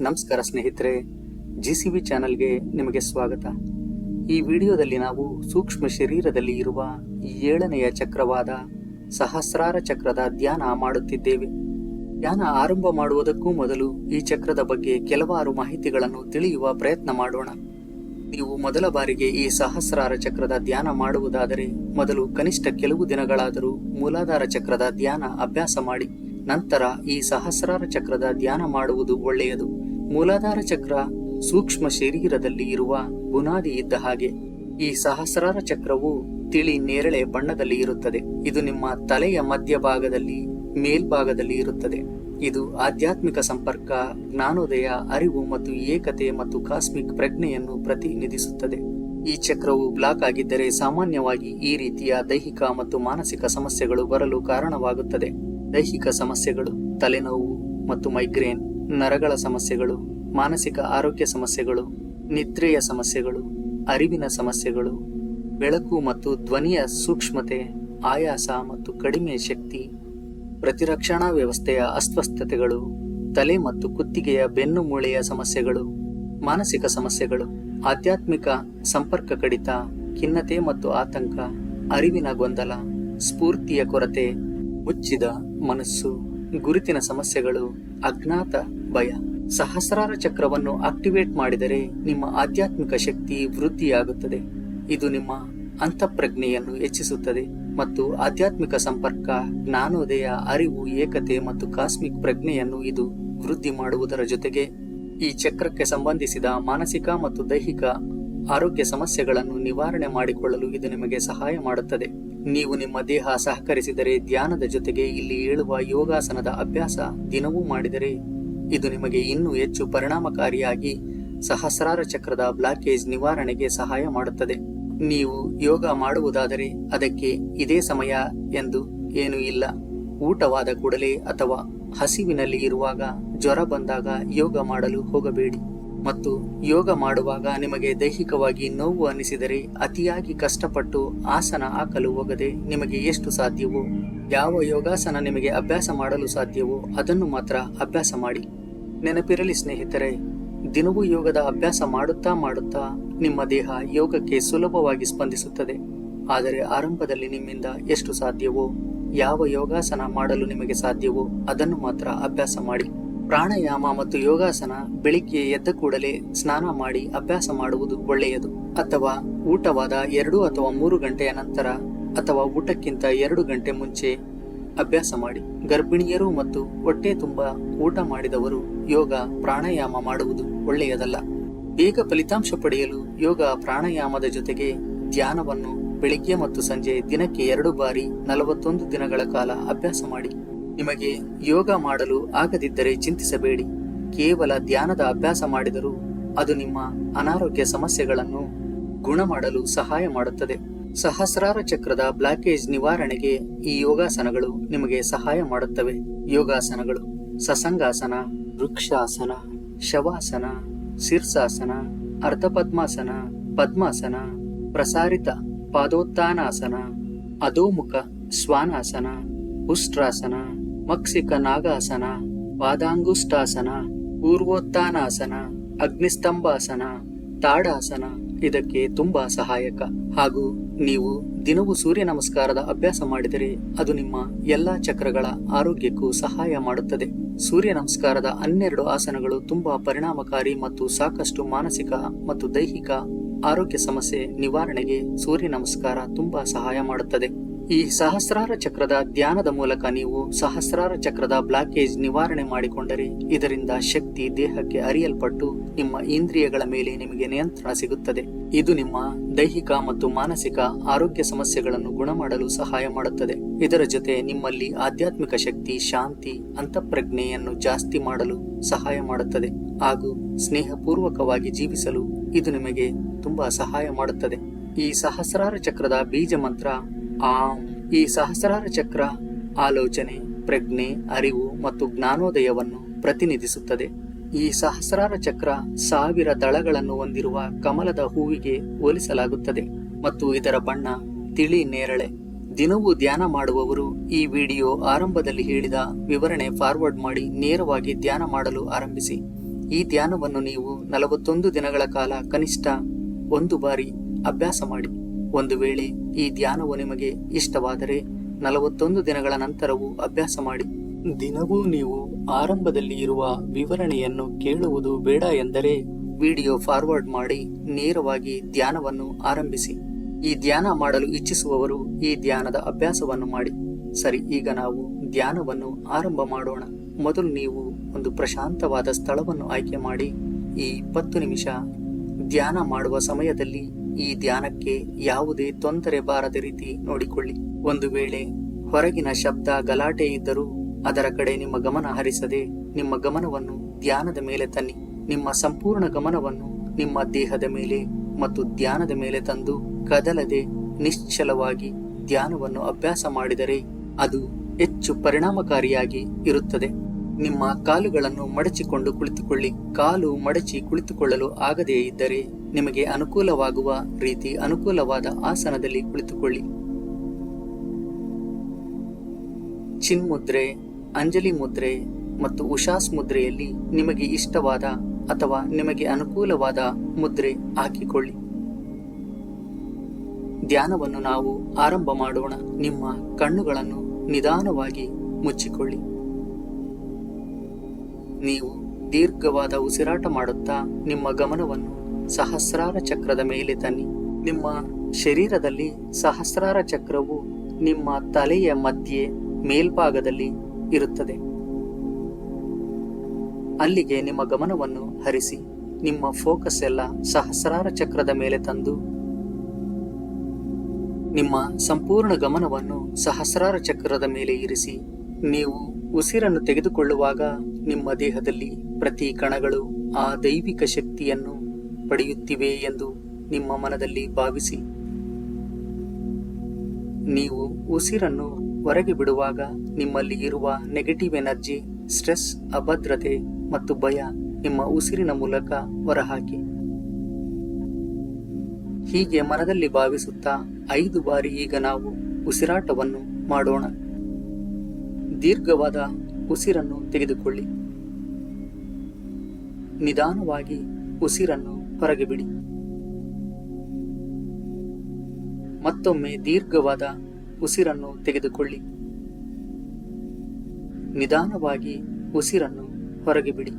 ನಮಸ್ಕಾರ ಸ್ನೇಹಿತರೆ G C B ಚಾನಲ್ಗೆ ನಿಮಗೆ ಸ್ವಾಗತ. ಈ ವಿಡಿಯೋದಲ್ಲಿ ನಾವು ಸೂಕ್ಷ್ಮ ಶರೀರದಲ್ಲಿ ಇರುವ ಏಳನೆಯ ಚಕ್ರವಾದ ಸಹಸ್ರಾರ ಚಕ್ರದ ಧ್ಯಾನ ಮಾಡುತ್ತಿದ್ದೇವೆ. ಧ್ಯಾನ ಆರಂಭ ಮಾಡುವುದಕ್ಕೂ ಮೊದಲು ಈ ಚಕ್ರದ ಬಗ್ಗೆ ಕೆಲವಾರು ಮಾಹಿತಿಗಳನ್ನು ತಿಳಿಯುವ ಪ್ರಯತ್ನ ಮಾಡೋಣ. ನೀವು ಮೊದಲ ಬಾರಿಗೆ ಈ ಸಹಸ್ರಾರ ಚಕ್ರದ ಧ್ಯಾನ ಮಾಡುವುದಾದರೆ, ಮೊದಲು ಕನಿಷ್ಠ ಕೆಲವು ದಿನಗಳಾದರೂ ಮೂಲಾಧಾರ ಚಕ್ರದ ಧ್ಯಾನ ಅಭ್ಯಾಸ ಮಾಡಿ, ನಂತರ ಈ ಸಹಸ್ರಾರ ಚಕ್ರದ ಧ್ಯಾನ ಮಾಡುವುದು ಒಳ್ಳೆಯದು. ಮೂಲಾಧಾರ ಚಕ್ರ ಸೂಕ್ಷ್ಮ ಶರೀರದಲ್ಲಿ ಇರುವ ಬುನಾದಿ ಇದ್ದ ಹಾಗೆ. ಈ ಸಹಸ್ರಾರ ಚಕ್ರವು ತಿಳಿ ನೇರಳೆ ಬಣ್ಣದಲ್ಲಿ ಇರುತ್ತದೆ. ಇದು ನಿಮ್ಮ ತಲೆಯ ಮಧ್ಯಭಾಗದಲ್ಲಿ, ಮೇಲ್ಭಾಗದಲ್ಲಿ ಇರುತ್ತದೆ. ಇದು ಆಧ್ಯಾತ್ಮಿಕ ಸಂಪರ್ಕ, ಜ್ಞಾನೋದಯ, ಅರಿವು ಮತ್ತು ಏಕತೆ ಮತ್ತು ಕಾಸ್ಮಿಕ್ ಪ್ರಜ್ಞೆಯನ್ನು ಪ್ರತಿನಿಧಿಸುತ್ತದೆ. ಈ ಚಕ್ರವು ಬ್ಲಾಕ್ ಆಗಿದ್ದರೆ ಸಾಮಾನ್ಯವಾಗಿ ಈ ರೀತಿಯ ದೈಹಿಕ ಮತ್ತು ಮಾನಸಿಕ ಸಮಸ್ಯೆಗಳು ಬರಲು ಕಾರಣವಾಗುತ್ತದೆ. ದೈಹಿಕ ಸಮಸ್ಯೆಗಳು, ತಲೆನೋವು ಮತ್ತು ಮೈಗ್ರೇನ್. ನರಗಳ ಸಮಸ್ಯೆಗಳು, ಮಾನಸಿಕ ಆರೋಗ್ಯ ಸಮಸ್ಯೆಗಳು, ನಿದ್ರೆಯ ಸಮಸ್ಯೆಗಳು, ಅರಿವಿನ ಸಮಸ್ಯೆಗಳು, ಬೆಳಕು ಮತ್ತು ಧ್ವನಿಯ ಸೂಕ್ಷ್ಮತೆ, ಆಯಾಸ ಮತ್ತು ಕಡಿಮೆ ಶಕ್ತಿ, ಪ್ರತಿರಕ್ಷಣಾ ವ್ಯವಸ್ಥೆಯ ಅಸ್ವಸ್ಥತೆಗಳು, ತಲೆ ಮತ್ತು ಕುತ್ತಿಗೆಯ ಬೆನ್ನು ಮೂಳೆಯ ಸಮಸ್ಯೆಗಳು, ಮಾನಸಿಕ ಸಮಸ್ಯೆಗಳು, ಆಧ್ಯಾತ್ಮಿಕ ಸಂಪರ್ಕ ಕಡಿತ, ಖಿನ್ನತೆ ಮತ್ತು ಆತಂಕ, ಅರಿವಿನ ಗೊಂದಲ, ಸ್ಫೂರ್ತಿಯ ಕೊರತೆ, ಮುಚ್ಚಿದ ಮನಸ್ಸು. ಗುರುತಿನ ಸಮಸ್ಯೆಗಳು, ಅಜ್ಞಾತ ಭಯ. ಸಹಸ್ರಾರ ಚಕ್ರವನ್ನು ಆಕ್ಟಿವೇಟ್ ಮಾಡಿದರೆ ನಿಮ್ಮ ಆಧ್ಯಾತ್ಮಿಕ ಶಕ್ತಿ ವೃದ್ಧಿಯಾಗುತ್ತದೆ. ಇದು ನಿಮ್ಮ ಅಂತಃಪ್ರಜ್ಞೆಯನ್ನು ಹೆಚ್ಚಿಸುತ್ತದೆ ಮತ್ತು ಆಧ್ಯಾತ್ಮಿಕ ಸಂಪರ್ಕ, ಜ್ಞಾನೋದಯ, ಅರಿವು, ಏಕತೆ ಮತ್ತು ಕಾಸ್ಮಿಕ್ ಪ್ರಜ್ಞೆಯನ್ನು ಇದು ವೃದ್ಧಿ ಮಾಡುವುದರ ಜೊತೆಗೆ ಈ ಚಕ್ರಕ್ಕೆ ಸಂಬಂಧಿಸಿದ ಮಾನಸಿಕ ಮತ್ತು ದೈಹಿಕ ಆರೋಗ್ಯ ಸಮಸ್ಯೆಗಳನ್ನು ನಿವಾರಣೆ ಮಾಡಿಕೊಳ್ಳಲು ಇದು ನಿಮಗೆ ಸಹಾಯ ಮಾಡುತ್ತದೆ. ನೀವು ನಿಮ್ಮ ದೇಹ ಸಹಕರಿಸಿದರೆ ಧ್ಯಾನದ ಜೊತೆಗೆ ಇಲ್ಲಿ ಹೇಳುವ ಯೋಗಾಸನದ ಅಭ್ಯಾಸ ದಿನವೂ ಮಾಡಿದರೆ ಇದು ನಿಮಗೆ ಇನ್ನೂ ಹೆಚ್ಚು ಪರಿಣಾಮಕಾರಿಯಾಗಿ ಸಹಸ್ರಾರ ಚಕ್ರದ ಬ್ಲಾಕೇಜ್ ನಿವಾರಣೆಗೆ ಸಹಾಯ ಮಾಡುತ್ತದೆ. ನೀವು ಯೋಗ ಮಾಡುವುದಾದರೆ ಅದಕ್ಕೆ ಇದೇ ಸಮಯ ಎಂದು ಏನೂ ಇಲ್ಲ. ಊಟವಾದ ಕೂಡಲೇ ಅಥವಾ ಹಸಿವಿನಲ್ಲಿ ಇರುವಾಗ ಜ್ವರ ಬಂದಾಗ ಯೋಗ ಮಾಡಲು ಹೋಗಬೇಡಿ. ಮತ್ತು ಯೋಗ ಮಾಡುವಾಗ ನಿಮಗೆ ದೈಹಿಕವಾಗಿ ನೋವು ಅನಿಸಿದರೆ ಅತಿಯಾಗಿ ಕಷ್ಟಪಟ್ಟು ಆಸನ ಹಾಕಲು ಹೋಗದೆ ನಿಮಗೆ ಎಷ್ಟು ಸಾಧ್ಯವೋ, ಯಾವ ಯೋಗಾಸನ ನಿಮಗೆ ಅಭ್ಯಾಸ ಮಾಡಲು ಸಾಧ್ಯವೋ ಅದನ್ನು ಮಾತ್ರ ಅಭ್ಯಾಸ ಮಾಡಿ. ನೆನಪಿರಲಿ ಸ್ನೇಹಿತರೆ, ದಿನವೂ ಯೋಗದ ಅಭ್ಯಾಸ ಮಾಡುತ್ತಾ ಮಾಡುತ್ತಾ ನಿಮ್ಮ ದೇಹ ಯೋಗಕ್ಕೆ ಸುಲಭವಾಗಿ ಸ್ಪಂದಿಸುತ್ತದೆ. ಆದರೆ ಆರಂಭದಲ್ಲಿ ನಿಮ್ಮಿಂದ ಎಷ್ಟು ಸಾಧ್ಯವೋ, ಯಾವ ಯೋಗಾಸನ ಮಾಡಲು ನಿಮಗೆ ಸಾಧ್ಯವೋ ಅದನ್ನು ಮಾತ್ರ ಅಭ್ಯಾಸ ಮಾಡಿ. ಪ್ರಾಣಾಯಾಮ ಮತ್ತು ಯೋಗಾಸನ ಬೆಳಿಗ್ಗೆ ಎದ್ದ ಕೂಡಲೇ ಸ್ನಾನ ಮಾಡಿ ಅಭ್ಯಾಸ ಮಾಡುವುದು ಒಳ್ಳೆಯದು. ಅಥವಾ ಊಟವಾದ ಎರಡು ಅಥವಾ ಮೂರು ಗಂಟೆಯ ನಂತರ ಅಥವಾ ಊಟಕ್ಕಿಂತ ಎರಡು ಗಂಟೆ ಮುಂಚೆ ಅಭ್ಯಾಸ ಮಾಡಿ. ಗರ್ಭಿಣಿಯರು ಮತ್ತು ಹೊಟ್ಟೆ ತುಂಬ ಊಟ ಮಾಡಿದವರು ಯೋಗ, ಪ್ರಾಣಾಯಾಮ ಮಾಡುವುದು ಒಳ್ಳೆಯದಲ್ಲ. ಬೇಗ ಫಲಿತಾಂಶ ಪಡೆಯಲು ಯೋಗ ಪ್ರಾಣಾಯಾಮದ ಜೊತೆಗೆ ಧ್ಯಾನವನ್ನು ಬೆಳಿಗ್ಗೆ ಮತ್ತು ಸಂಜೆ ದಿನಕ್ಕೆ ಎರಡು ಬಾರಿ ನಲವತ್ತೊಂದು ದಿನಗಳ ಕಾಲ ಅಭ್ಯಾಸ ಮಾಡಿ. ನಿಮಗೆ ಯೋಗ ಮಾಡಲು ಆಗದಿದ್ದರೆ ಚಿಂತಿಸಬೇಡಿ. ಕೇವಲ ಧ್ಯಾನದ ಅಭ್ಯಾಸ ಮಾಡಿದರೂ ಅದು ನಿಮ್ಮ ಅನಾರೋಗ್ಯ ಸಮಸ್ಯೆಗಳನ್ನು ಗುಣ ಮಾಡಲು ಸಹಾಯ ಮಾಡುತ್ತದೆ. ಸಹಸ್ರಾರ ಚಕ್ರದ ಬ್ಲಾಕೇಜ್ ನಿವಾರಣೆಗೆ ಈ ಯೋಗಾಸನಗಳು ನಿಮಗೆ ಸಹಾಯ ಮಾಡುತ್ತವೆ. ಯೋಗಾಸನಗಳು ಸಸಂಗಾಸನ, ವೃಕ್ಷಾಸನ, ಶವಾಸನ, ಶೀರ್ಷಾಸನ, ಅರ್ಧಪದ್ಮಾಸನ, ಪದ್ಮಾಸನ, ಪ್ರಸಾರಿತ ಪಾದೋತ್ಥಾನಾಸನ, ಅಧೋಮುಖ ಶ್ವಾನಾಸನ, ಉಷ್ಟ್ರಾಸನ ಮಕ್ಷಿಕ ನಾಗಾಸನ ಪಾದಾಂಗುಷ್ಟಾಸನ, ಪೂರ್ವೋತ್ಥಾನಾಸನ, ಅಗ್ನಿಸ್ತಂಭಾಸನ, ತಾಡಾಸನ ಇದಕ್ಕೆ ತುಂಬಾ ಸಹಾಯಕ. ಹಾಗೂ ನೀವು ದಿನವೂ ಸೂರ್ಯ ನಮಸ್ಕಾರದ ಅಭ್ಯಾಸ ಮಾಡಿದರೆ ಅದು ನಿಮ್ಮ ಎಲ್ಲಾ ಚಕ್ರಗಳ ಆರೋಗ್ಯಕ್ಕೂ ಸಹಾಯ ಮಾಡುತ್ತದೆ. ಸೂರ್ಯ ನಮಸ್ಕಾರದ ಹನ್ನೆರಡು ಆಸನಗಳು ತುಂಬಾ ಪರಿಣಾಮಕಾರಿ ಮತ್ತು ಸಾಕಷ್ಟು ಮಾನಸಿಕ ಮತ್ತು ದೈಹಿಕ ಆರೋಗ್ಯ ಸಮಸ್ಯೆ ನಿವಾರಣೆಗೆ ಸೂರ್ಯ ನಮಸ್ಕಾರ ತುಂಬಾ ಸಹಾಯ ಮಾಡುತ್ತದೆ. ಈ ಸಹಸ್ರಾರ ಚಕ್ರದ ಧ್ಯಾನದ ಮೂಲಕ ನೀವು ಸಹಸ್ರಾರ ಚಕ್ರದ ಬ್ಲಾಕೇಜ್ ನಿವಾರಣೆ ಮಾಡಿಕೊಂಡರೆ ಇದರಿಂದ ಶಕ್ತಿ ದೇಹಕ್ಕೆ ಅರಿಯಲ್ಪಟ್ಟು ನಿಮ್ಮ ಇಂದ್ರಿಯಗಳ ಮೇಲೆ ನಿಮಗೆ ನಿಯಂತ್ರಣ ಸಿಗುತ್ತದೆ. ಇದು ನಿಮ್ಮ ದೈಹಿಕ ಮತ್ತು ಮಾನಸಿಕ ಆರೋಗ್ಯ ಸಮಸ್ಯೆಗಳನ್ನು ಗುಣಮಾಡಲು ಸಹಾಯ ಮಾಡುತ್ತದೆ. ಇದರ ಜೊತೆ ನಿಮ್ಮಲ್ಲಿ ಆಧ್ಯಾತ್ಮಿಕ ಶಕ್ತಿ, ಶಾಂತಿ, ಅಂತಃಪ್ರಜ್ಞೆಯನ್ನು ಜಾಸ್ತಿ ಮಾಡಲು ಸಹಾಯ ಮಾಡುತ್ತದೆ ಹಾಗೂ ಸ್ನೇಹಪೂರ್ವಕವಾಗಿ ಜೀವಿಸಲು ಇದು ನಿಮಗೆ ತುಂಬಾ ಸಹಾಯ ಮಾಡುತ್ತದೆ. ಈ ಸಹಸ್ರಾರ ಚಕ್ರದ ಬೀಜ ಮಂತ್ರ ಆಂ, ಈ ಸಹಸ್ರಾರ ಚಕ್ರ ಆಲೋಚನೆ, ಪ್ರಜ್ಞೆ, ಅರಿವು ಮತ್ತು ಜ್ಞಾನೋದಯವನ್ನು ಪ್ರತಿನಿಧಿಸುತ್ತದೆ. ಈ ಸಹಸ್ರಾರ ಚಕ್ರ ಸಾವಿರ ದಳಗಳನ್ನು ಹೊಂದಿರುವ ಕಮಲದ ಹೂವಿಗೆ ಹೋಲಿಸಲಾಗುತ್ತದೆ ಮತ್ತು ಇದರ ಬಣ್ಣ ತಿಳಿ ನೇರಳೆ. ದಿನವೂ ಧ್ಯಾನ ಮಾಡುವವರು ಈ ವಿಡಿಯೋ ಆರಂಭದಲ್ಲಿ ಹೇಳಿದ ವಿವರಣೆ ಫಾರ್ವರ್ಡ್ ಮಾಡಿ ನೇರವಾಗಿ ಧ್ಯಾನ ಮಾಡಲು ಆರಂಭಿಸಿ. ಈ ಧ್ಯಾನವನ್ನು ನೀವು ನಲವತ್ತೊಂದು ದಿನಗಳ ಕಾಲ ಕನಿಷ್ಠ ಒಂದು ಬಾರಿ ಅಭ್ಯಾಸ ಮಾಡಿ. ಒಂದು ವೇಳೆ ಈ ಧ್ಯಾನವು ನಿಮಗೆ ಇಷ್ಟವಾದರೆ ನಲವತ್ತೊಂದು ದಿನಗಳ ನಂತರವೂ ಅಭ್ಯಾಸ ಮಾಡಿ. ದಿನವೂ ನೀವು ಆರಂಭದಲ್ಲಿ ಇರುವ ವಿವರಣೆಯನ್ನು ಕೇಳುವುದು ಬೇಡ ಎಂದರೆ ವಿಡಿಯೋ ಫಾರ್ವರ್ಡ್ ಮಾಡಿ ನೇರವಾಗಿ ಧ್ಯಾನವನ್ನು ಆರಂಭಿಸಿ. ಈ ಧ್ಯಾನ ಮಾಡಲು ಇಚ್ಛಿಸುವವರು ಈ ಧ್ಯಾನದ ಅಭ್ಯಾಸವನ್ನು ಮಾಡಿ. ಸರಿ, ಈಗ ನಾವು ಧ್ಯಾನವನ್ನು ಆರಂಭ ಮಾಡೋಣ. ಮೊದಲು ನೀವು ಒಂದು ಪ್ರಶಾಂತವಾದ ಸ್ಥಳವನ್ನು ಆಯ್ಕೆ ಮಾಡಿ. ಈ ಇಪ್ಪತ್ತು ನಿಮಿಷ ಧ್ಯಾನ ಮಾಡುವ ಸಮಯದಲ್ಲಿ ಈ ಧ್ಯಾನಕ್ಕೆ ಯಾವುದೇ ತೊಂದರೆ ಬಾರದ ರೀತಿ ನೋಡಿಕೊಳ್ಳಿ. ಒಂದು ವೇಳೆ ಹೊರಗಿನ ಶಬ್ದ ಗಲಾಟೆ ಇದ್ದರೂ ಅದರ ಕಡೆ ನಿಮ್ಮ ಗಮನ ಹರಿಸದೆ ನಿಮ್ಮ ಗಮನವನ್ನು ಧ್ಯಾನದ ಮೇಲೆ ತನ್ನಿ. ನಿಮ್ಮ ಸಂಪೂರ್ಣ ಗಮನವನ್ನು ನಿಮ್ಮ ದೇಹದ ಮೇಲೆ ಮತ್ತು ಧ್ಯಾನದ ಮೇಲೆ ತಂದು ಕದಲದೆ ನಿಶ್ಚಲವಾಗಿ ಧ್ಯಾನವನ್ನು ಅಭ್ಯಾಸ ಮಾಡಿದರೆ ಅದು ಹೆಚ್ಚು ಪರಿಣಾಮಕಾರಿಯಾಗಿ ಇರುತ್ತದೆ. ನಿಮ್ಮ ಕಾಲುಗಳನ್ನು ಮಡಚಿಕೊಂಡು ಕುಳಿತುಕೊಳ್ಳಿ. ಕಾಲು ಮಡಚಿ ಕುಳಿತುಕೊಳ್ಳಲು ಆಗದೇ ಇದ್ದರೆ ನಿಮಗೆ ಅನುಕೂಲವಾಗುವ ರೀತಿ ಅನುಕೂಲವಾದ ಆಸನದಲ್ಲಿ ಕುಳಿತುಕೊಳ್ಳಿ. ಚಿನ್ಮುದ್ರೆ, ಅಂಜಲಿ ಮುದ್ರೆ ಮತ್ತು ಉಷಾಸ್ ಮುದ್ರೆಯಲ್ಲಿ ನಿಮಗೆ ಇಷ್ಟವಾದ ಅಥವಾ ನಿಮಗೆ ಅನುಕೂಲವಾದ ಮುದ್ರೆ ಹಾಕಿಕೊಳ್ಳಿ. ಧ್ಯಾನವನ್ನು ನಾವು ಆರಂಭ ಮಾಡೋಣ. ನಿಮ್ಮ ಕಣ್ಣುಗಳನ್ನು ನಿಧಾನವಾಗಿ ಮುಚ್ಚಿಕೊಳ್ಳಿ. ನೀವು ದೀರ್ಘವಾದ ಉಸಿರಾಟ ಮಾಡುತ್ತಾ ನಿಮ್ಮ ಗಮನವನ್ನು ಸಹಸ್ರಾರ ಚಕ್ರದ ಮೇಲೆ ತನ್ನಿ. ನಿಮ್ಮ ಶರೀರದಲ್ಲಿ ಸಹಸ್ರಾರ ಚಕ್ರವು ನಿಮ್ಮ ತಲೆಯ ಮಧ್ಯೆ ಮೇಲ್ಭಾಗದಲ್ಲಿ ಇರುತ್ತದೆ. ಅಲ್ಲಿಗೆ ನಿಮ್ಮ ಗಮನವನ್ನು ಹರಿಸಿ, ನಿಮ್ಮ ಫೋಕಸ್ ಎಲ್ಲ ಸಹಸ್ರಾರ ಚಕ್ರದ ಮೇಲೆ ತಂದು, ನಿಮ್ಮ ಸಂಪೂರ್ಣ ಗಮನವನ್ನು ಸಹಸ್ರಾರ ಚಕ್ರದ ಮೇಲೆ ಇರಿಸಿ, ನೀವು ಉಸಿರನ್ನು ತೆಗೆದುಕೊಳ್ಳುವಾಗ ನಿಮ್ಮ ದೇಹದಲ್ಲಿ ಪ್ರತಿ ಕಣಗಳು ಆ ದೈವಿಕ ಶಕ್ತಿಯನ್ನು ಪಡೆಯುತ್ತಿವೆ ಎಂದು ನಿಮ್ಮ ಮನದಲ್ಲಿ ಭಾವಿಸಿ. ನೀವು ಉಸಿರನ್ನು ಹೊರಗೆ ಬಿಡುವಾಗ ನಿಮ್ಮಲ್ಲಿ ಇರುವ ನೆಗೆಟಿವ್ ಎನರ್ಜಿ ಸ್ಟ್ರೆಸ್ ಅಭದ್ರತೆ ಮತ್ತು ಭಯ ನಿಮ್ಮ ಉಸಿರಿನ ಮೂಲಕ ಹೊರಹಾಕಿ. ಹೀಗೆ ಮನದಲ್ಲಿ ಭಾವಿಸುತ್ತಾ ಐದು ಬಾರಿ ಈಗ ನಾವು ಉಸಿರಾಟವನ್ನು ಮಾಡೋಣ. ದೀರ್ಘವಾದ ಉಸಿರನ್ನು ತೆಗೆದುಕೊಳ್ಳಿ. ನಿಧಾನವಾಗಿ ಉಸಿರನ್ನು ಹೊರಗೆ ಬಿಡಿ. ಮತ್ತೊಮ್ಮೆ ದೀರ್ಘವಾದ ಉಸಿರನ್ನು ತೆಗೆದುಕೊಳ್ಳಿ. ನಿಧಾನವಾಗಿ ಉಸಿರನ್ನು ಹೊರಗೆ ಬಿಡಿ.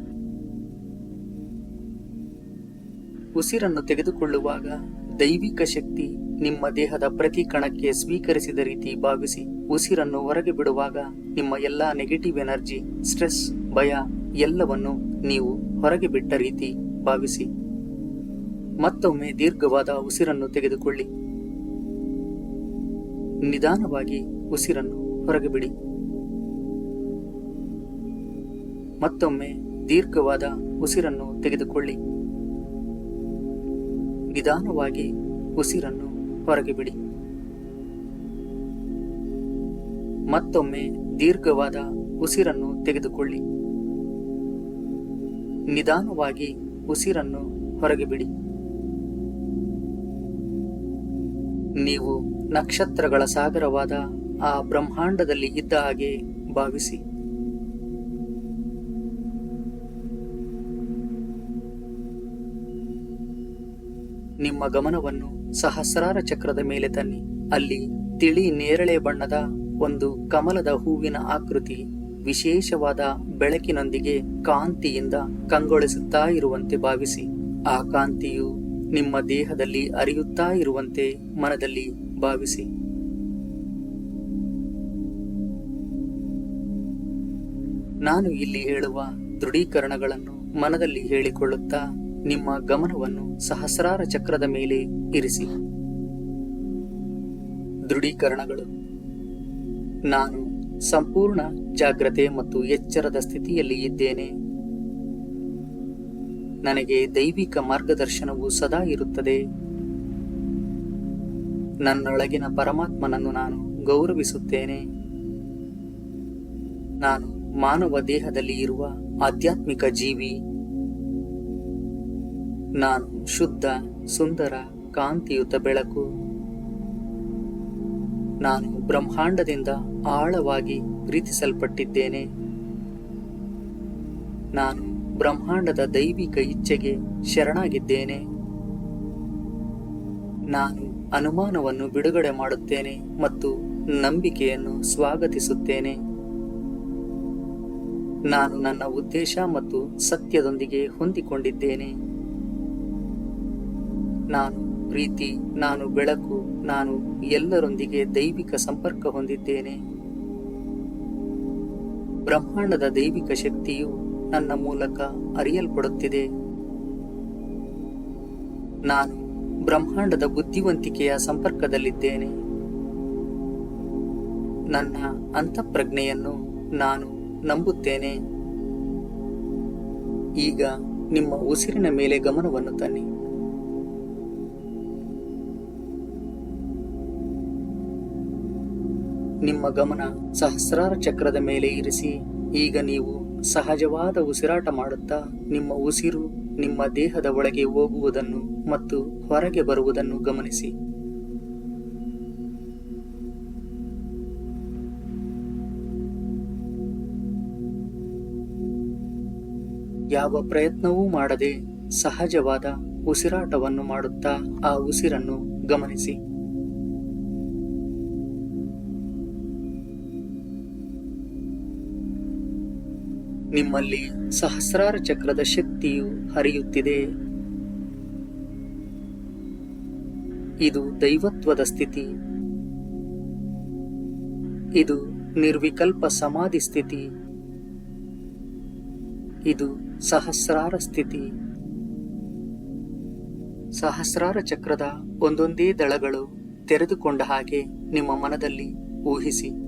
ಉಸಿರನ್ನು ತೆಗೆದುಕೊಳ್ಳುವಾಗ ದೈವಿಕ ಶಕ್ತಿ ನಿಮ್ಮ ದೇಹದ ಪ್ರತಿ ಕಣಕ್ಕೆ ಸ್ವೀಕರಿಸಿದ ರೀತಿ ಭಾವಿಸಿ ಉಸಿರನ್ನು ಹೊರಗೆ ಬಿಡುವಾಗ ನಿಮ್ಮ ಎಲ್ಲಾ ನೆಗೆಟಿವ್ ಎನರ್ಜಿ ಸ್ಟ್ರೆಸ್ ಭಯ ಎಲ್ಲವನ್ನು ನೀವು ಹೊರಗೆ ಬಿಟ್ಟ ರೀತಿ ಭಾವಿಸಿ ಮತ್ತೊಮ್ಮೆ ದೀರ್ಘವಾದ ಉಸಿರನ್ನು ತೆಗೆದುಕೊಳ್ಳಿ. ನಿಧಾನವಾಗಿ ಉಸಿರನ್ನು ಹೊರಗೆ ಬಿಡಿ. ಮತ್ತೊಮ್ಮೆ ದೀರ್ಘವಾದ ಉಸಿರನ್ನು ತೆಗೆದುಕೊಳ್ಳಿ. ನಿಧಾನವಾಗಿ ಉಸಿರನ್ನು ಹೊರಗೆ ಬಿಡಿ. ಮತ್ತೊಮ್ಮೆ ದೀರ್ಘವಾದ ಉಸಿರನ್ನು ತೆಗೆದುಕೊಳ್ಳಿ. ನಿಧಾನವಾಗಿ ಉಸಿರನ್ನು ಹೊರಗೆ ಬಿಡಿ. ನೀವು ನಕ್ಷತ್ರಗಳ ಸಾಗರವಾದ ಆ ಬ್ರಹ್ಮಾಂಡದಲ್ಲಿ ಇದ್ದ ಹಾಗೆ ಭಾವಿಸಿ. ನಿಮ್ಮ ಗಮನವನ್ನು ಸಹಸ್ರಾರ ಚಕ್ರದ ಮೇಲೆ ತನ್ನಿ. ಅಲ್ಲಿ ತಿಳಿ ನೇರಳೆ ಬಣ್ಣದ ಒಂದು ಕಮಲದ ಹೂವಿನ ಆಕೃತಿ ವಿಶೇಷವಾದ ಬೆಳಕಿನೊಂದಿಗೆ ಕಾಂತಿಯಿಂದ ಕಂಗೊಳಿಸುತ್ತಾ ಇರುವಂತೆ ಭಾವಿಸಿ. ಆ ಕಾಂತಿಯು ನಿಮ್ಮ ದೇಹದಲ್ಲಿ ಅರಿಯುತ್ತಾ ಇರುವಂತೆ ಮನದಲ್ಲಿ ಭಾವಿಸಿ. ನಾನು ಇಲ್ಲಿ ಹೇಳುವ ದೃಢೀಕರಣಗಳನ್ನು ಮನದಲ್ಲಿ ಹೇಳಿಕೊಳ್ಳುತ್ತಾ ನಿಮ್ಮ ಗಮನವನ್ನು ಸಹಸ್ರಾರ ಚಕ್ರದ ಮೇಲೆ ಇರಿಸಿ. ದೃಢೀಕರಣಗಳು. ನಾನು ಸಂಪೂರ್ಣ ಜಾಗ್ರತೆ ಮತ್ತು ಎಚ್ಚರದ ಸ್ಥಿತಿಯಲ್ಲಿ ಇದ್ದೇನೆ. ನನಗೆ ದೈವಿಕ ಮಾರ್ಗದರ್ಶನವು ಸದಾ ಇರುತ್ತದೆ. ನನ್ನೊಳಗಿನ ಪರಮಾತ್ಮನನ್ನು ನಾನು ಗೌರವಿಸುತ್ತೇನೆ. ನಾನು ಮಾನವ ದೇಹದಲ್ಲಿ ಇರುವ ಆಧ್ಯಾತ್ಮಿಕ ಜೀವಿ. ನಾನು ಶುದ್ಧ, ಸುಂದರ, ಕಾಂತಿಯುತ ಬೆಳಕು. ನಾನು ಬ್ರಹ್ಮಾಂಡದಿಂದ ಆಳವಾಗಿ ಪ್ರೀತಿಸಲ್ಪಟ್ಟಿದ್ದೇನೆ. ನಾನು ಬ್ರಹ್ಮಾಂಡದ ದೈವಿಕ ಇಚ್ಛೆಗೆ ಶರಣಾಗಿದ್ದೇನೆ. ನಾನು ಅನುಮಾನವನ್ನು ಬಿಡುಗಡೆ ಮಾಡುತ್ತೇನೆ ಮತ್ತು ನಂಬಿಕೆಯನ್ನು ಸ್ವಾಗತಿಸುತ್ತೇನೆ. ನಾನು ನನ್ನ ಉದ್ದೇಶ ಮತ್ತು ಸತ್ಯದೊಂದಿಗೆ ಹೊಂದಿಕೊಂಡಿದ್ದೇನೆ. ನಾನು ಪ್ರೀತಿ, ನಾನು ಬೆಳಕು, ನಾನು ಎಲ್ಲರೊಂದಿಗೆ ದೈವಿಕ ಸಂಪರ್ಕ ಹೊಂದಿದ್ದೇನೆ. ಬ್ರಹ್ಮಾಂಡದ ದೈವಿಕ ಶಕ್ತಿಯು ನನ್ನ ಮೂಲಕ ಅರಿಯಲ್ಪಡುತ್ತಿದೆ. ನಾನು ಬ್ರಹ್ಮಾಂಡದ ಬುದ್ಧಿವಂತಿಕೆಯ ಸಂಪರ್ಕದಲ್ಲಿದ್ದೇನೆ. ನನ್ನ ಅಂತಃಪ್ರಜ್ಞೆಯನ್ನು ನಾನು ನಂಬುತ್ತೇನೆ. ಈಗ ನಿಮ್ಮ ಉಸಿರಿನ ಮೇಲೆ ಗಮನವನ್ನು ತನ್ನಿ. ನಿಮ್ಮ ಗಮನ ಸಹಸ್ರಾರ ಚಕ್ರದ ಮೇಲೆ ಇರಿಸಿ. ಈಗ ನೀವು ಸಹಜವಾದ ಉಸಿರಾಟ ಮಾಡುತ್ತಾ, ನಿಮ್ಮ ಉಸಿರು ನಿಮ್ಮ ದೇಹದ ಒಳಗೆ ಹೋಗುವುದನ್ನು ಮತ್ತು ಹೊರಗೆ ಬರುವುದನ್ನು ಗಮನಿಸಿ. ಯಾವ ಪ್ರಯತ್ನವೂ ಮಾಡದೆ ಸಹಜವಾದ ಉಸಿರಾಟವನ್ನು ಮಾಡುತ್ತಾ ಆ ಉಸಿರನ್ನು ಗಮನಿಸಿ. ನಿಮ್ಮಲ್ಲಿ ಸಹಸ್ರಾರ ಚಕ್ರದ ಶಕ್ತಿಯು ಹರಿಯುತ್ತಿದೆ. ಇದು ದೈವತ್ವದ ಸ್ಥಿತಿ. ಇದು ನಿರ್ವಿಕಲ್ಪ ಸಮಾಧಿ ಸ್ಥಿತಿ. ಇದು ಸಹಸ್ರಾರ ಸ್ಥಿತಿ. ಸಹಸ್ರಾರ ಚಕ್ರದ ಒಂದೊಂದೇ ದಳಗಳು ತೆರೆದುಕೊಂಡ ಹಾಗೆ ನಿಮ್ಮ ಮನದಲ್ಲಿ ಊಹಿಸಿ.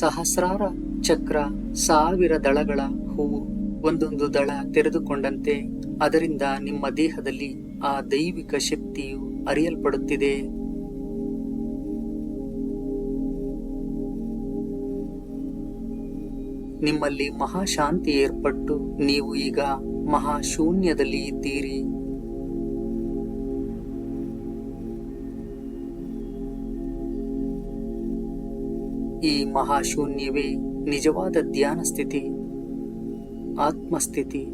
ಸಹಸ್ರಾರ ಚಕ್ರ ಸಾವಿರ ದಳಗಳ ಹೂವು ಒಂದೊಂದು ದಳ ತೆರೆದುಕೊಂಡಂತೆ ಅದರಿಂದ ನಿಮ್ಮ ದೇಹದಲ್ಲಿ ಆ ದೈವಿಕ ಶಕ್ತಿಯು ಅರಿಯಲ್ಪಡುತ್ತಿದೆ. ನಿಮ್ಮಲ್ಲಿ ಮಹಾಶಾಂತಿ ಏರ್ಪಟ್ಟು ನೀವು ಈಗ ಮಹಾಶೂನ್ಯದಲ್ಲಿ ಇದ್ದೀರಿ. ಈ ಮಹಾಶೂನ್ಯವೇ ನಿಜವಾದ ಧ್ಯಾನ ಸ್ಥಿತಿ, ಆತ್ಮಸ್ಥಿತಿ,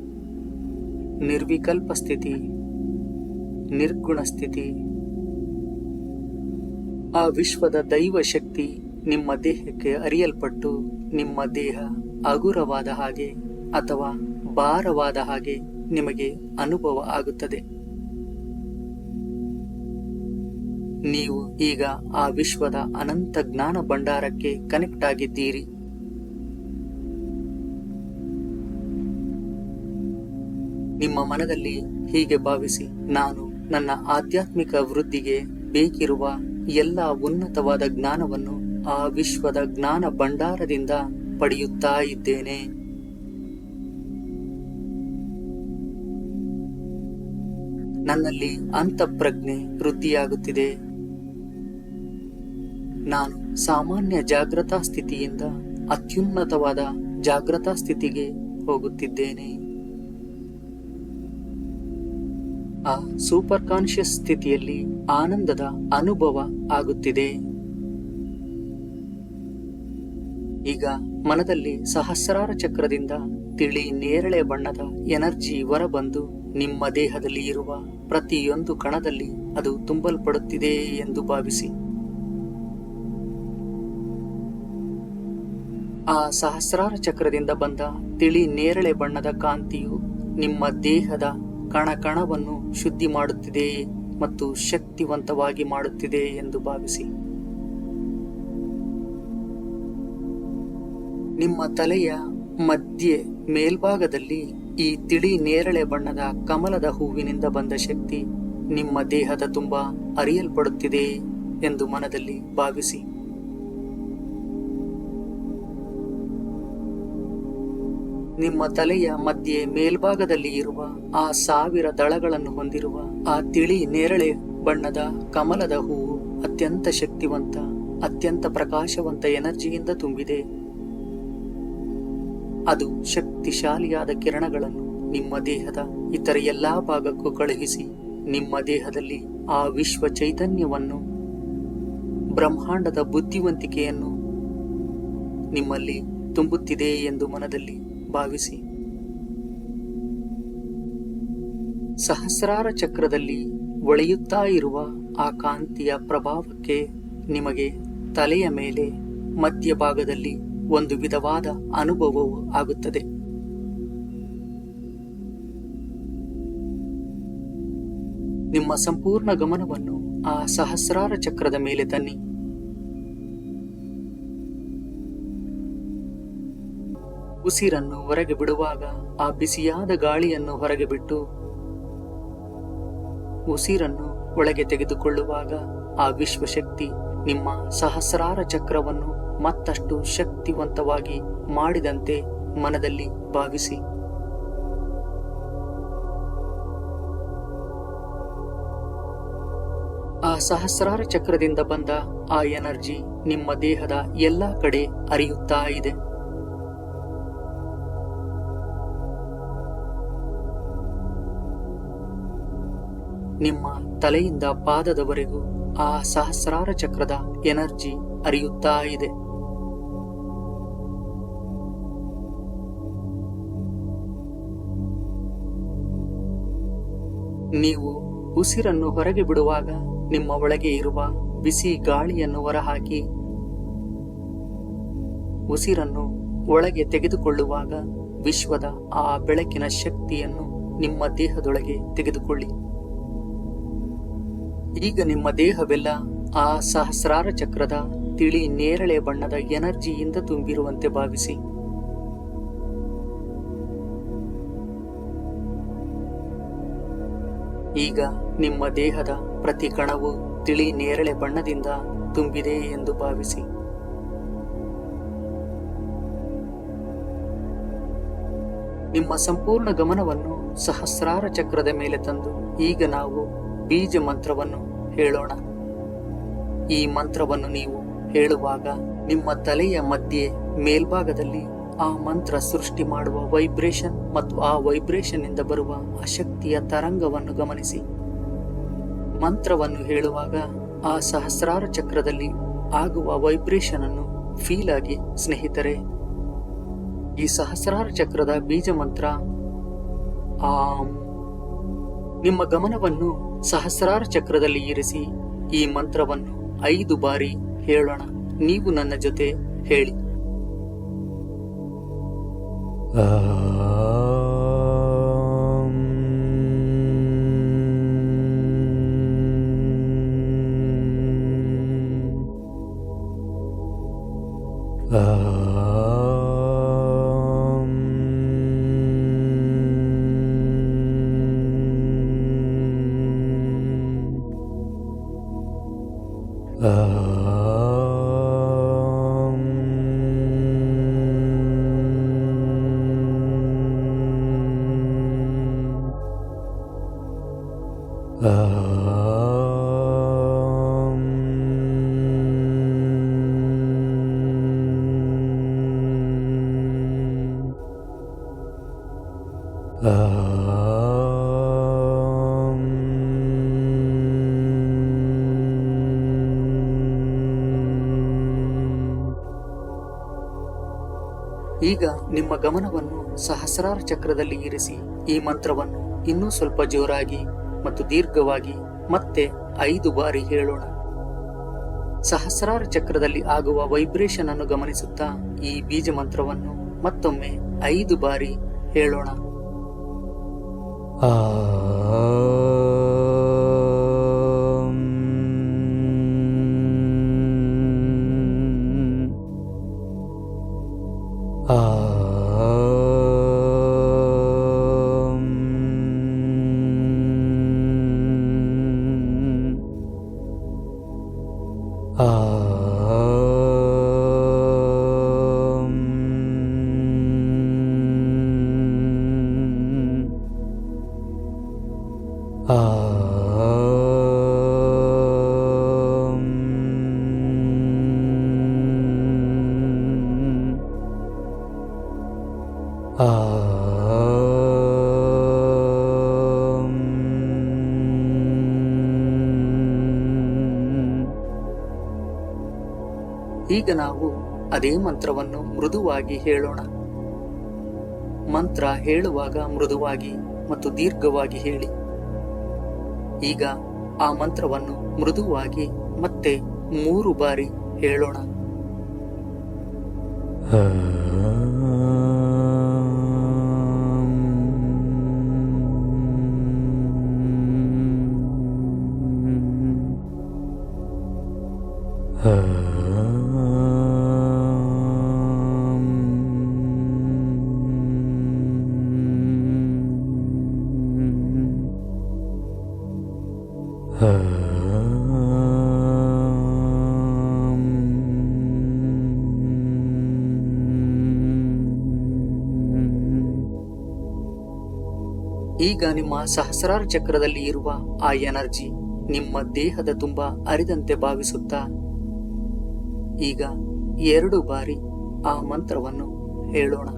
ನಿರ್ವಿಕಲ್ಪ ಸ್ಥಿತಿ, ನಿರ್ಗುಣ ಸ್ಥಿತಿ. ಆ ವಿಶ್ವದ ದೈವ ಶಕ್ತಿ ನಿಮ್ಮ ದೇಹಕ್ಕೆ ಅರಿಯಲ್ಪಟ್ಟು ನಿಮ್ಮ ದೇಹ ಹಗುರವಾದ ಹಾಗೆ ಅಥವಾ ಭಾರವಾದ ಹಾಗೆ ನಿಮಗೆ ಅನುಭವ ಆಗುತ್ತದೆ. ನೀವು ಈಗ ಆ ವಿಶ್ವದ ಅನಂತ ಜ್ಞಾನ ಭಂಡಾರಕ್ಕೆ ಕನೆಕ್ಟ್ ಆಗಿದ್ದೀರಿ. ನಿಮ್ಮ ಮನದಲ್ಲಿ ಹೀಗೆ ಭಾವಿಸಿ, ನಾನು ನನ್ನ ಆಧ್ಯಾತ್ಮಿಕ ವೃದ್ಧಿಗೆ ಬೇಕಿರುವ ಎಲ್ಲ ಉನ್ನತವಾದ ಜ್ಞಾನವನ್ನು ಆ ವಿಶ್ವದ ಜ್ಞಾನ ಭಂಡಾರದಿಂದ ಪಡೆಯುತ್ತಾ ಇದ್ದೇನೆ. ನನ್ನಲ್ಲಿ ಅಂತಃಪ್ರಜ್ಞೆ ವೃದ್ಧಿಯಾಗುತ್ತಿದೆ. ನಾನು ಸಾಮಾನ್ಯ ಜಾಗ್ರತಾ ಸ್ಥಿತಿಯಿಂದ ಅತ್ಯುನ್ನತವಾದ ಜಾಗ್ರತಾ ಸ್ಥಿತಿಗೆ ಹೋಗುತ್ತಿದ್ದೇನೆ. ಆ ಸೂಪರ್ ಕಾನ್ಶಿಯಸ್ ಸ್ಥಿತಿಯಲ್ಲಿ ಆನಂದದ ಅನುಭವ ಆಗುತ್ತಿದೆ. ಈಗ ಮನದಲ್ಲಿ ಸಹಸ್ರಾರ ಚಕ್ರದಿಂದ ತಿಳಿ ನೇರಳೆ ಬಣ್ಣದ ಎನರ್ಜಿ ಹೊರಬಂದು ನಿಮ್ಮ ದೇಹದಲ್ಲಿ ಇರುವ ಪ್ರತಿಯೊಂದು ಕಣದಲ್ಲಿ ಅದು ತುಂಬಲ್ಪಡುತ್ತಿದೆ ಎಂದು ಭಾವಿಸಿ. ಆ ಸಹಸ್ರಾರ ಚಕ್ರದಿಂದ ಬಂದ ತಿಳಿ ನೇರಳೆ ಬಣ್ಣದ ಕಾಂತಿಯು ನಿಮ್ಮ ದೇಹದ ಕಣ ಕಣವನ್ನು ಶುದ್ಧಿ ಮಾಡುತ್ತಿದೆ ಮತ್ತು ಶಕ್ತಿವಂತವಾಗಿ ಮಾಡುತ್ತಿದೆ ಎಂದು ಭಾವಿಸಿ. ನಿಮ್ಮ ತಲೆಯ ಮಧ್ಯೆ ಮೇಲ್ಭಾಗದಲ್ಲಿ ಈ ತಿಳಿ ನೇರಳೆ ಬಣ್ಣದ ಕಮಲದ ಹೂವಿನಿಂದ ಬಂದ ಶಕ್ತಿ ನಿಮ್ಮ ದೇಹದ ತುಂಬ ಅರಿಯಲ್ಪಡುತ್ತಿದೆ ಎಂದು ಮನದಲ್ಲಿ ಭಾವಿಸಿ. ನಿಮ್ಮ ತಲೆಯ ಮಧ್ಯೆ ಮೇಲ್ಭಾಗದಲ್ಲಿ ಇರುವ ಆ ಸಾವಿರ ದಳಗಳನ್ನು ಹೊಂದಿರುವ ಆ ತಿಳಿ ನೇರಳೆ ಬಣ್ಣದ ಕಮಲದ ಹೂವು ಅತ್ಯಂತ ಶಕ್ತಿವಂತ, ಅತ್ಯಂತ ಪ್ರಕಾಶವಂತ ಎನರ್ಜಿಯಿಂದ ತುಂಬಿದೆ. ಅದು ಶಕ್ತಿಶಾಲಿಯಾದ ಕಿರಣಗಳನ್ನು ನಿಮ್ಮ ದೇಹದ ಇತರ ಎಲ್ಲಾ ಭಾಗಕ್ಕೂ ಕಳುಹಿಸಿ ನಿಮ್ಮ ದೇಹದಲ್ಲಿ ಆ ವಿಶ್ವ ಚೈತನ್ಯವನ್ನು, ಬ್ರಹ್ಮಾಂಡದ ಬುದ್ಧಿವಂತಿಕೆಯನ್ನು ನಿಮ್ಮಲ್ಲಿ ತುಂಬುತ್ತಿದೆ ಎಂದು ಮನದಲ್ಲಿ ಭಾವಿಸಿ. ಸಹಸ್ರಾರ ಚಕ್ರದಲ್ಲಿ ಒಳೆಯುತ್ತಾ ಇರುವ ಆ ಕಾಂತಿಯ ಪ್ರಭಾವಕ್ಕೆ ನಿಮಗೆ ತಲೆಯ ಮೇಲೆ ಮಧ್ಯಭಾಗದಲ್ಲಿ ಒಂದು ವಿಧವಾದ ಅನುಭವವು ಆಗುತ್ತದೆ. ನಿಮ್ಮ ಸಂಪೂರ್ಣ ಗಮನವನ್ನು ಆ ಸಹಸ್ರಾರ ಚಕ್ರದ ಮೇಲೆ ತನ್ನಿ. ಉಸಿರನ್ನು ಹೊರಗೆ ಬಿಡುವಾಗ ಆ ಬಿಸಿಯಾದ ಗಾಳಿಯನ್ನು ಹೊರಗೆ ಬಿಟ್ಟು ಉಸಿರನ್ನು ಒಳಗೆ ತೆಗೆದುಕೊಳ್ಳುವಾಗ ಆ ವಿಶ್ವಶಕ್ತಿ ನಿಮ್ಮ ಸಹಸ್ರಾರ ಚಕ್ರವನ್ನು ಮತ್ತಷ್ಟು ಶಕ್ತಿವಂತವಾಗಿ ಮಾಡಿದಂತೆ ಮನದಲ್ಲಿ ಭಾವಿಸಿ. ಆ ಸಹಸ್ರಾರ ಚಕ್ರದಿಂದ ಬಂದ ಆ ಎನರ್ಜಿ ನಿಮ್ಮ ದೇಹದ ಎಲ್ಲಾ ಕಡೆ ಅರಿಯುತ್ತಾ ಇದೆ. ನಿಮ್ಮ ತಲೆಯಿಂದ ಪಾದದವರೆಗೂ ಆ ಸಹಸ್ರಾರ ಚಕ್ರದ ಎನರ್ಜಿ ಅರಿಯುತ್ತಾ ಇದೆ. ನೀವು ಉಸಿರನ್ನು ಹೊರಗೆ ಬಿಡುವಾಗ ನಿಮ್ಮ ಒಳಗೆ ಇರುವ ಬಿಸಿ ಗಾಳಿಯನ್ನು ಹೊರಹಾಕಿ, ಉಸಿರನ್ನು ಒಳಗೆ ತೆಗೆದುಕೊಳ್ಳುವಾಗ ವಿಶ್ವದ ಆ ಬೆಳಕಿನ ಶಕ್ತಿಯನ್ನು ನಿಮ್ಮ ದೇಹದೊಳಗೆ ತೆಗೆದುಕೊಳ್ಳಿ. ಈಗ ನಿಮ್ಮ ದೇಹವೆಲ್ಲ ಆ ಸಹಸ್ರಾರ ಚಕ್ರದ ತಿಳಿ ನೇರಳೆ ಬಣ್ಣದ ಎನರ್ಜಿಯಿಂದ ತುಂಬಿರುವಂತೆ ಭಾವಿಸಿ. ಈಗ ನಿಮ್ಮ ದೇಹದ ಪ್ರತಿ ಕಣವು ತಿಳಿ ನೇರಳೆ ಬಣ್ಣದಿಂದ ತುಂಬಿದೆ ಎಂದು ಭಾವಿಸಿ. ನಿಮ್ಮ ಸಂಪೂರ್ಣ ಗಮನವನ್ನು ಸಹಸ್ರಾರ ಚಕ್ರದ ಮೇಲೆ ತಂದು ಈಗ ನಾವು ಬೀಜ ಮಂತ್ರವನ್ನು ಹೇಳೋಣ. ಈ ಮಂತ್ರವನ್ನು ನೀವು ಹೇಳುವಾಗ ನಿಮ್ಮ ತಲೆಯ ಮಧ್ಯೆ ಮೇಲ್ಭಾಗದಲ್ಲಿ ಆ ಮಂತ್ರ ಸೃಷ್ಟಿ ಮಾಡುವ ವೈಬ್ರೇಷನ್ ಮತ್ತು ಆ ವೈಬ್ರೇಷನ್ ಇಂದ ಬರುವ ಆ ಶಕ್ತಿಯ ತರಂಗವನ್ನು ಗಮನಿಸಿ. ಮಂತ್ರವನ್ನು ಹೇಳುವಾಗ ಆ ಸಹಸ್ರಾರ ಚಕ್ರದಲ್ಲಿ ಆಗುವ ವೈಬ್ರೇಷನ್ ಅನ್ನು ಫೀಲ್ ಆಗಿ ಸ್ನೇಹಿತರೆ, ಈ ಸಹಸ್ರಾರ ಚಕ್ರದ ಬೀಜ ಮಂತ್ರ ಆ ನಿಮ್ಮ ಗಮನವನ್ನು ಸಹಸ್ರಾರ ಚಕ್ರದಲ್ಲಿ ಇರಿಸಿ ಈ ಮಂತ್ರವನ್ನು ಐದು ಬಾರಿ ಹೇಳೋಣ. ನೀವು ನನ್ನ ಜೊತೆ ಹೇಳಿ. ಈಗ ನಿಮ್ಮ ಗಮನವನ್ನು ಸಹಸ್ರಾರ ಚಕ್ರದಲ್ಲಿ ಇರಿಸಿ ಈ ಮಂತ್ರವನ್ನು ಇನ್ನೂ ಸ್ವಲ್ಪ ಜೋರಾಗಿ ಮತ್ತು ದೀರ್ಘವಾಗಿ ಮತ್ತೆ ಐದು ಬಾರಿ ಹೇಳೋಣ. ಸಹಸ್ರಾರ ಚಕ್ರದಲ್ಲಿ ಆಗುವ ವೈಬ್ರೇಷನ್ ಅನ್ನು ಗಮನಿಸುತ್ತಾ ಈ ಬೀಜ ಮಂತ್ರವನ್ನು ಮತ್ತೊಮ್ಮೆ ಐದು ಬಾರಿ ಹೇಳೋಣ. 呃 ಈಗ ನಾವು ಅದೇ ಮಂತ್ರವನ್ನು ಮೃದುವಾಗಿ ಹೇಳೋಣ. ಮಂತ್ರ ಹೇಳುವಾಗ ಮೃದುವಾಗಿ ಮತ್ತು ದೀರ್ಘವಾಗಿ ಹೇಳಿ. ಈಗ ಆ ಮಂತ್ರವನ್ನು ಮೃದುವಾಗಿ ಮತ್ತೆ ಮೂರು ಬಾರಿ ಹೇಳೋಣ. ಸಹಸ್ರಾರ ಚಕ್ರದಲ್ಲಿ ಇರುವ ಆ ಎನರ್ಜಿ ನಿಮ್ಮ ದೇಹದ ತುಂಬ ಅರಿದಂತೆ ಭಾವಿಸುತ್ತಾ, ಈಗ ಎರಡು ಬಾರಿ ಆ ಮಂತ್ರವನ್ನು ಹೇಳೋಣ.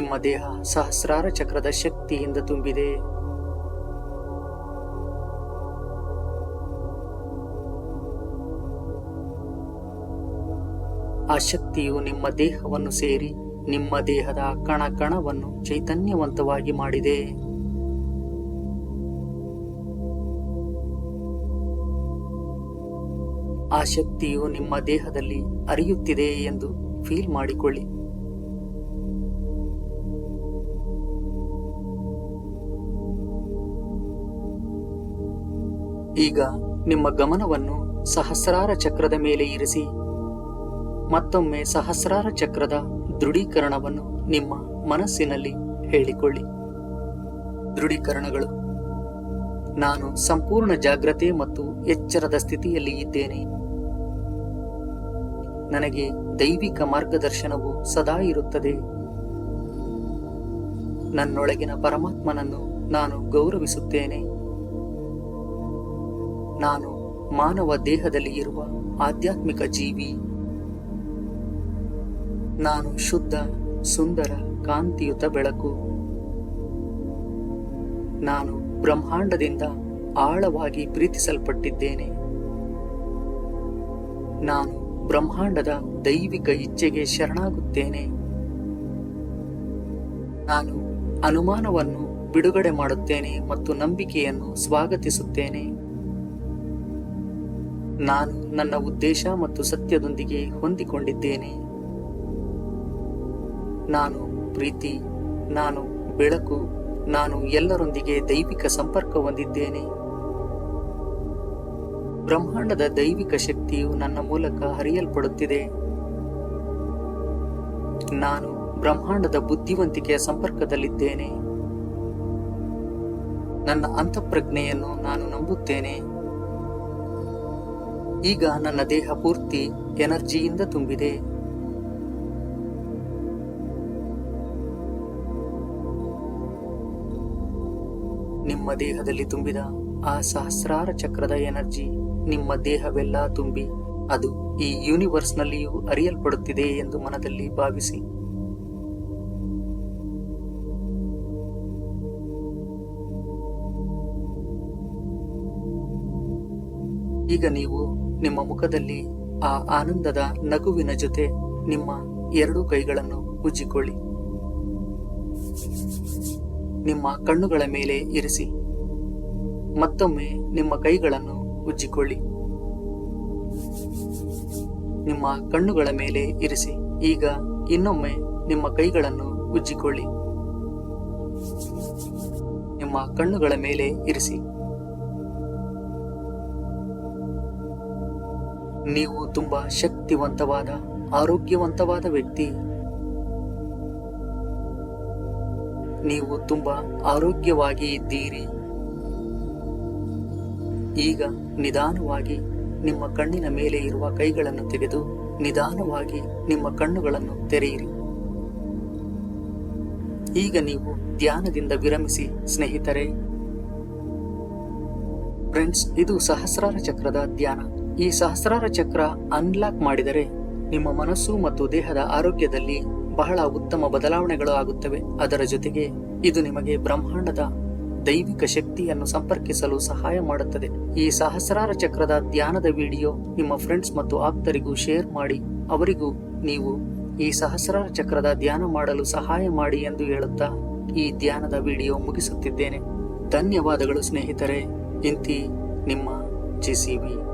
ನಿಮ್ಮ ದೇಹ ಸಹಸ್ರಾರ ಚಕ್ರದ ಶಕ್ತಿಯಿಂದ ತುಂಬಿದೆ. ಆ ಶಕ್ತಿಯು ನಿಮ್ಮ ದೇಹವನ್ನು ಸೇರಿ ನಿಮ್ಮ ದೇಹದ ಕಣ ಕಣವನ್ನು ಚೈತನ್ಯವಂತವಾಗಿ ಮಾಡಿದೆ. ಆ ಶಕ್ತಿಯು ನಿಮ್ಮ ದೇಹದಲ್ಲಿ ಅರಿಯುತ್ತಿದೆ ಎಂದು ಫೀಲ್ ಮಾಡಿಕೊಳ್ಳಿ. ಈಗ ನಿಮ್ಮ ಗಮನವನ್ನು ಸಹಸ್ರಾರ ಚಕ್ರದ ಮೇಲೆ ಇರಿಸಿ. ಮತ್ತೊಮ್ಮೆ ಸಹಸ್ರಾರ ಚಕ್ರದ ದೃಢೀಕರಣವನ್ನು ನಿಮ್ಮ ಮನಸ್ಸಿನಲ್ಲಿ ಹೇಳಿಕೊಳ್ಳಿ. ದೃಢೀಕರಣಗಳು, ನಾನು ಸಂಪೂರ್ಣ ಜಾಗ್ರತೆ ಮತ್ತು ಎಚ್ಚರದ ಸ್ಥಿತಿಯಲ್ಲಿ ಇದ್ದೇನೆ. ನನಗೆ ದೈವಿಕ ಮಾರ್ಗದರ್ಶನವು ಸದಾ ಇರುತ್ತದೆ. ನನ್ನೊಳಗಿನ ಪರಮಾತ್ಮನನ್ನು ನಾನು ಗೌರವಿಸುತ್ತೇನೆ. ನಾನು ಮಾನವ ದೇಹದಲ್ಲಿ ಇರುವ ಆಧ್ಯಾತ್ಮಿಕ ಜೀವಿ. ನಾನು ಶುದ್ಧ, ಸುಂದರ, ಕಾಂತಿಯುತ ಬೆಳಕು. ನಾನು ಬ್ರಹ್ಮಾಂಡದಿಂದ ಆಳವಾಗಿ ಪ್ರೀತಿಸಲ್ಪಟ್ಟಿದ್ದೇನೆ. ನಾನು ಬ್ರಹ್ಮಾಂಡದ ದೈವಿಕ ಇಚ್ಛೆಗೆ ಶರಣಾಗುತ್ತೇನೆ. ನಾನು ಅನುಮಾನವನ್ನು ಬಿಡುಗಡೆ ಮಾಡುತ್ತೇನೆ ಮತ್ತು ನಂಬಿಕೆಯನ್ನು ಸ್ವಾಗತಿಸುತ್ತೇನೆ. ನಾನು ನನ್ನ ಉದ್ದೇಶ ಮತ್ತು ಸತ್ಯದೊಂದಿಗೆ ಹೊಂದಿಕೊಂಡಿದ್ದೇನೆ. ನಾನು ಪ್ರೀತಿ, ನಾನು ಬೆಳಕು, ನಾನು ಎಲ್ಲರೊಂದಿಗೆ ದೈವಿಕ ಸಂಪರ್ಕ ಹೊಂದಿದ್ದೇನೆ. ಬ್ರಹ್ಮಾಂಡದ ದೈವಿಕ ಶಕ್ತಿಯು ನನ್ನ ಮೂಲಕ ಹರಿಯಲ್ಪಡುತ್ತಿದೆ. ನಾನು ಬ್ರಹ್ಮಾಂಡದ ಬುದ್ಧಿವಂತಿಕೆಯ ಸಂಪರ್ಕದಲ್ಲಿದ್ದೇನೆ. ನನ್ನ ಅಂತಃಪ್ರಜ್ಞೆಯನ್ನು ನಾನು ನಂಬುತ್ತೇನೆ. ಈಗ ನನ್ನ ದೇಹ ಪೂರ್ತಿ ಎನರ್ಜಿಯಿಂದ ತುಂಬಿದೆ. ನಿಮ್ಮ ದೇಹದಲ್ಲಿ ತುಂಬಿದ ಆ ಸಹಸ್ರಾರ ಚಕ್ರದ ಎನರ್ಜಿ ನಿಮ್ಮ ದೇಹವೆಲ್ಲ ತುಂಬಿ ಅದು ಈ ಯೂನಿವರ್ಸ್ನಲ್ಲಿಯೂ ಅರಿಯಲ್ಪಡುತ್ತಿದೆ ಎಂದು ಮನದಲ್ಲಿ ಭಾವಿಸಿ. ಈಗ ನೀವು ನಿಮ್ಮ ಮುಖದಲ್ಲಿ ಆ ಆನಂದದ ನಗುವಿನ ಜೊತೆ ನಿಮ್ಮ ಎರಡೂ ಕೈಗಳನ್ನು ಉಜ್ಜಿಕೊಳ್ಳಿ. ನಿಮ್ಮ ಕಣ್ಣುಗಳ ಮೇಲೆ ಇರಿಸಿ. ಮತ್ತೊಮ್ಮೆ ನಿಮ್ಮ ಕೈಗಳನ್ನು ಉಜ್ಜಿಕೊಳ್ಳಿ. ನಿಮ್ಮ ಕಣ್ಣುಗಳ ಮೇಲೆ ಇರಿಸಿ. ಈಗ ಇನ್ನೊಮ್ಮೆ ನಿಮ್ಮ ಕೈಗಳನ್ನು ಉಜ್ಜಿಕೊಳ್ಳಿ. ನಿಮ್ಮ ಕಣ್ಣುಗಳ ಮೇಲೆ ಇರಿಸಿ. ನೀವು ತುಂಬಾ ಶಕ್ತಿವಂತವಾದ, ಆರೋಗ್ಯವಂತವಾದ ವ್ಯಕ್ತಿ. ನೀವು ತುಂಬಾ ಆರೋಗ್ಯವಾಗಿ ಇದ್ದೀರಿ. ಈಗ ನಿಧಾನವಾಗಿ ನಿಮ್ಮ ಕಣ್ಣಿನ ಮೇಲೆ ಇರುವ ಕೈಗಳನ್ನು ತೆಗೆದು ನಿಧಾನವಾಗಿ ನಿಮ್ಮ ಕಣ್ಣುಗಳನ್ನು ತೆರೆಯಿರಿ. ಈಗ ನೀವು ಧ್ಯಾನದಿಂದ ವಿರಮಿಸಿ, ಸ್ನೇಹಿತರೆ. ಫ್ರೆಂಡ್ಸ್, ಇದು ಸಹಸ್ರಾರ ಚಕ್ರದ ಧ್ಯಾನ. ಈ ಸಹಸ್ರಾರ ಚಕ್ರ ಅನ್ಲಾಕ್ ಮಾಡಿದರೆ ನಿಮ್ಮ ಮನಸ್ಸು ಮತ್ತು ದೇಹದ ಆರೋಗ್ಯದಲ್ಲಿ ಬಹಳ ಉತ್ತಮ ಬದಲಾವಣೆಗಳು ಆಗುತ್ತವೆ. ಅದರ ಜೊತೆಗೆ ಇದು ನಿಮಗೆ ಬ್ರಹ್ಮಾಂಡದ ದೈವಿಕ ಶಕ್ತಿಯನ್ನು ಸಂಪರ್ಕಿಸಲು ಸಹಾಯ ಮಾಡುತ್ತದೆ. ಈ ಸಹಸ್ರಾರ ಚಕ್ರದ ಧ್ಯಾನದ ವಿಡಿಯೋ ನಿಮ್ಮ ಫ್ರೆಂಡ್ಸ್ ಮತ್ತು ಆಪ್ತರಿಗೂ ಶೇರ್ ಮಾಡಿ, ಅವರಿಗೂ ನೀವು ಈ ಸಹಸ್ರಾರ ಚಕ್ರದ ಧ್ಯಾನ ಮಾಡಲು ಸಹಾಯ ಮಾಡಿ ಎಂದು ಹೇಳುತ್ತಾ ಈ ಧ್ಯಾನದ ವಿಡಿಯೋ ಮುಗಿಸುತ್ತಿದ್ದೇನೆ. ಧನ್ಯವಾದಗಳು ಸ್ನೇಹಿತರೆ. ಇಂತಿ ನಿಮ್ಮ ಜೆಸಿಬಿ